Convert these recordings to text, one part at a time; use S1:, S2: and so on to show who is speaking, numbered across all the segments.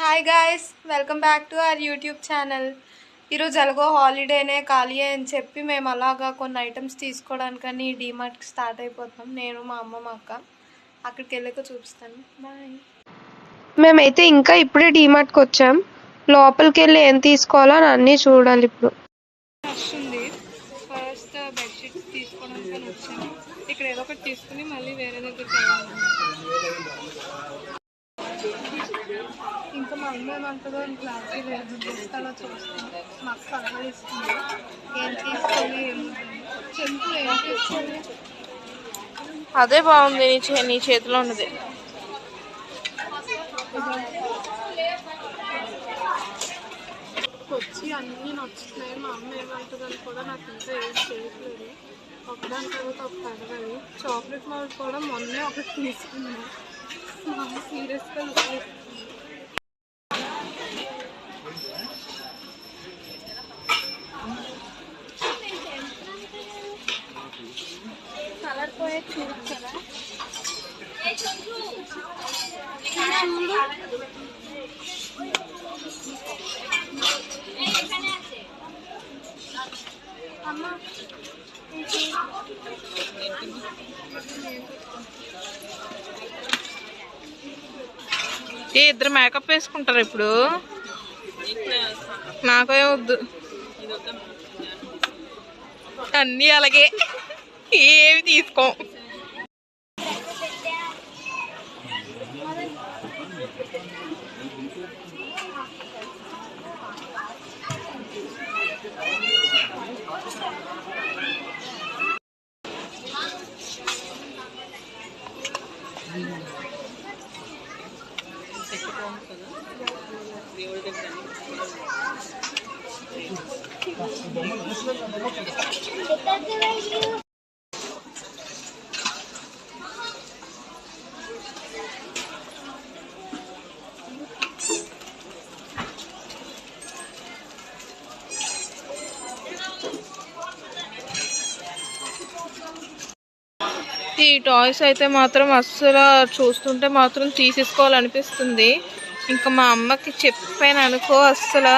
S1: Hi guys welcome back to our YouTube channel ఈరోజు ఎలాగో హాలిడేనే ఖాళీ అని చెప్పి మేము అలాగా కొన్ని ఐటమ్స్ తీసుకోవడానికని డీమార్ట్కి స్టార్ట్ అయిపోతాం నేను మా అమ్మ మా అక్క. అక్కడికి వెళ్ళాక చూపిస్తాను. బాయ్
S2: మేమైతే ఇంకా ఇప్పుడే డీమార్ట్కి వచ్చాం. లోపలికి వెళ్ళి ఏం తీసుకోవాలో అని అన్నీ చూడాలి ఇప్పుడు.
S1: వస్తుంది ఫస్ట్ బెడ్షీట్స్ తీసుకోవడానికి వచ్చాను. ఇక్కడ ఏదో ఒకటి తీసుకుని మళ్ళీ వేరే దగ్గరికి వెళ్ళాలి. ఇంకా మా అమ్మ ఏమంటుందో క్లారిటీ లేదు. జస్ట్ అలా చూస్తుంది. మా అక్క అలా ఇస్తుంది ఏం తీసుకోవాలి ఏం ఏం తీసుకోవాలి
S3: అదే బాగుంది. నీ చే నీ చేతిలో ఉన్నది.
S1: వచ్చి అన్నీ నచ్చుతున్నాయి. మా అమ్మ ఏమంటుందని కూడా నాకు ఇంకా ఏం చేయట్లేదు. ఒకదాని తర్వాత ఒకటి అడగాలి. చాక్లెట్ మౌల్ కూడా మొన్నే ఒకటి తీసుకున్నాను. మా అమ్మ
S3: ఏ ఇద్దరు మేకప్ వేసుకుంటారు ఇప్పుడు? నాకే వద్దు. అన్నీ అలాగే. ఏమి తీసుకో. Thank you. ఈ టాయ్స్ అయితే మాత్రం అస్సలు చూస్తుంటే మాత్రం తీసేసుకోవాలనిపిస్తుంది. ఇంకా మా అమ్మకి చెప్పాను అనుకో అస్సలు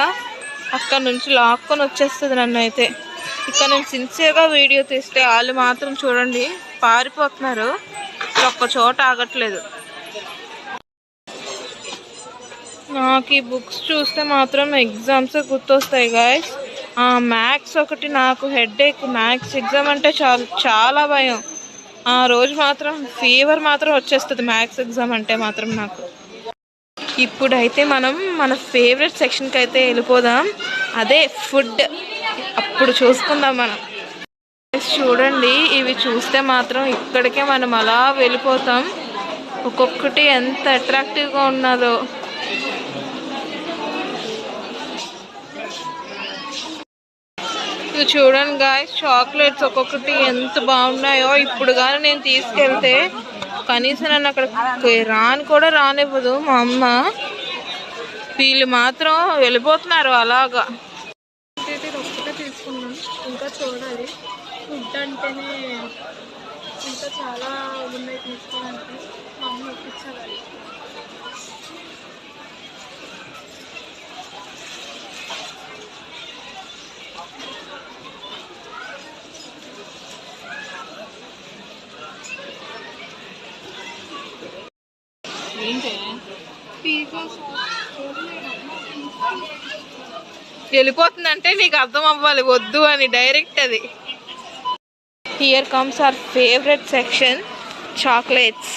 S3: అక్కడ నుంచి లాక్కొని వచ్చేస్తుంది నన్ను అయితే ఇక్కడ నేను సిన్సియర్గా వీడియో తీస్తే వాళ్ళు మాత్రం చూడండి పారిపోతున్నారు. ఒక్క చోట ఆగట్లేదు. నాకు ఈ బుక్స్ చూస్తే మాత్రం ఎగ్జామ్స్ గుర్తొస్తాయి గాయస్ మ్యాథ్స్ ఒకటి నాకు హెడ్ ఏక్ మ్యాథ్స్ ఎగ్జామ్ అంటే చాలా చాలా భయం. ఆ రోజు మాత్రం ఫీవర్ మాత్రం వచ్చేస్తుంది. మ్యాథ్స్ ఎగ్జామ్ అంటే మాత్రం నాకు. ఇప్పుడైతే మనం మన ఫేవరెట్ సెక్షన్కి అయితే వెళ్ళిపోదాం. అదే ఫుడ్ అప్పుడు చూసుకుందాం మనం. చూడండి. ఇవి చూస్తే మాత్రం ఇక్కడికే మనం అలా వెళ్ళిపోతాం. ఒక్కొక్కటి ఎంత అట్రాక్టివ్గా ఉన్నదో. ఇవి చూడండి గాయస్ చాక్లెట్స్ ఒక్కొక్కటి ఎంత బాగున్నాయో. ఇప్పుడు కానీ నేను తీసుకెళ్తే కనీసం నన్ను అక్కడ రాని కూడా రానివ్వదు మా అమ్మ. వీళ్ళు మాత్రం వెళ్ళిపోతున్నారు అలాగా.
S1: తీసుకున్నాను. తీసుకున్నాం ఇంకా చూడాలి. ఫుడ్ అంటేనే ఇంకా చాలా ఉన్నాయి తీసుకోవాలంటే మా అమ్మ ఒప్పించాలి. పిజ్జా
S3: వెళ్ళిపోతుందంటే నీకు అర్థం అవ్వాలి వద్దు అని డైరెక్ట్ అది. Here comes our favourite section chocolates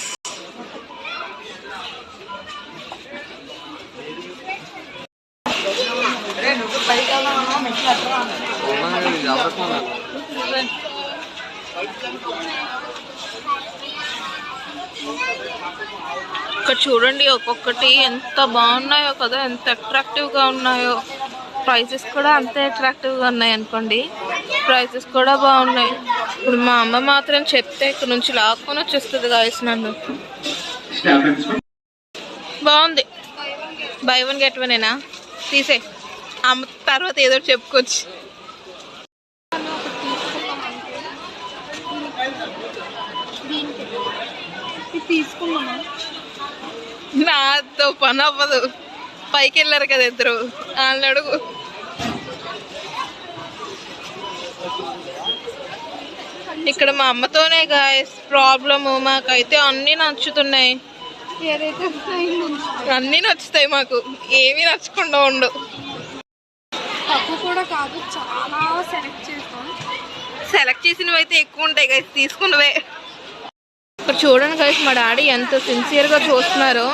S3: ఇక్కడ చూడండి ఒక్కొక్కటి ఎంత బాగున్నాయో కదా ఎంత అట్రాక్టివ్గా ఉన్నాయో. ప్రైసెస్ కూడా అంతే అట్రాక్టివ్గా ఉన్నాయి అనుకోండి. ప్రైసెస్ కూడా బాగున్నాయి. ఇప్పుడు మా అమ్మ మాత్రం చెప్తే ఇక్కడ నుంచి లాక్కొని వచ్చేస్తుంది కాయస్ నన్ను. బాగుంది. బై వన్ గెట్ వన్ ఏనా? తీసే. అమ్మ తర్వాత ఏదో చెప్పుకోవచ్చు.
S1: ఇది తీసుకున్నామా
S3: నాతో పని అవ్వదు. పైకి వెళ్ళారు కదా ఇద్దరు. వాళ్ళని అడుగు. ఇక్కడ మా అమ్మతోనే గాయస్ ప్రాబ్లము మాకైతే అన్నీ నచ్చుతున్నాయి. అన్నీ నచ్చుతాయి మాకు. ఏమీ నచ్చకుండా ఉండు.
S1: తక్కువ కూడా కాదు చాలా సెలెక్ట్ చేస్తాం
S3: సెలెక్ట్ చేసినవి అయితే ఎక్కువ ఉంటాయి గైస్ తీసుకున్నవే. ఇక్కడ చూడండి గైస్ మా డాడీ ఎంత సిన్సియర్గా చూస్తున్నారో.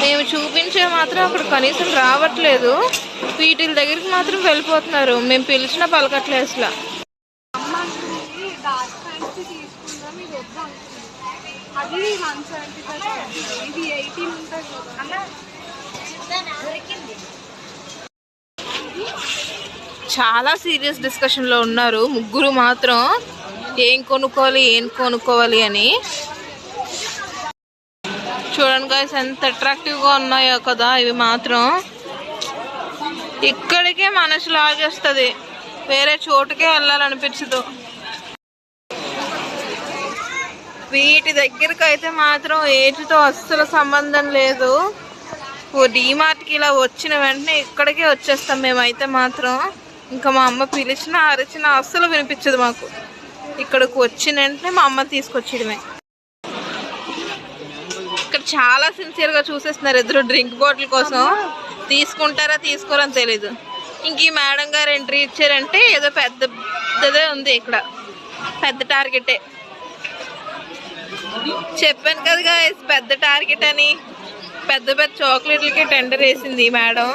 S3: మేము చూపించే మాత్రం అక్కడ కనీసం రావట్లేదు. వీటిల దగ్గరికి మాత్రం వెళ్ళిపోతున్నారు. మేము పిలిచినా పలకట్లేదు అసలు
S1: అది వన్ సెవెంటీ ఇది ఎయిటీన్ ఉంటుంది
S3: చాలా సీరియస్ డిస్కషన్లో ఉన్నారు. ముగ్గురు మాత్రం ఏం కొనుక్కోవాలి ఏం కొనుక్కోవాలి అని. చూడండి గాయస్ ఎంత అట్రాక్టివ్గా ఉన్నాయో కదా ఇవి మాత్రం. ఇక్కడికే మనసు లాగేస్తుంది. వేరే చోటుకే వెళ్ళాలనిపించదు. వీటి దగ్గరికి అయితే మాత్రం ఏజ్తో అస్సలు సంబంధం లేదు. ఓ డీమార్ట్కి ఇలా వచ్చిన వెంటనే ఇక్కడికే వచ్చేస్తాం మేమైతే మాత్రం. ఇంకా మా అమ్మ పిలిచినా అరిచినా అస్సలు వినిపించదు మాకు. ఇక్కడికి వచ్చిన వెంటనే మా అమ్మ తీసుకొచ్చేయడమే అసలు చాలా సిన్సియర్గా చూసేస్తున్నారు ఇద్దరు డ్రింక్ బాటిల్ కోసం. తీసుకుంటారా తీసుకోరని తెలీదు. ఇంక ఈ మేడం గారు ఎంట్రీ ఇచ్చారంటే ఏదో పెద్ద పెద్దదే ఉంది ఇక్కడ. పెద్ద టార్గెటే చెప్పాను కదా పెద్ద టార్గెట్ అని. పెద్ద పెద్ద చాక్లెట్లకి టెండర్ వేసింది ఈ మేడం.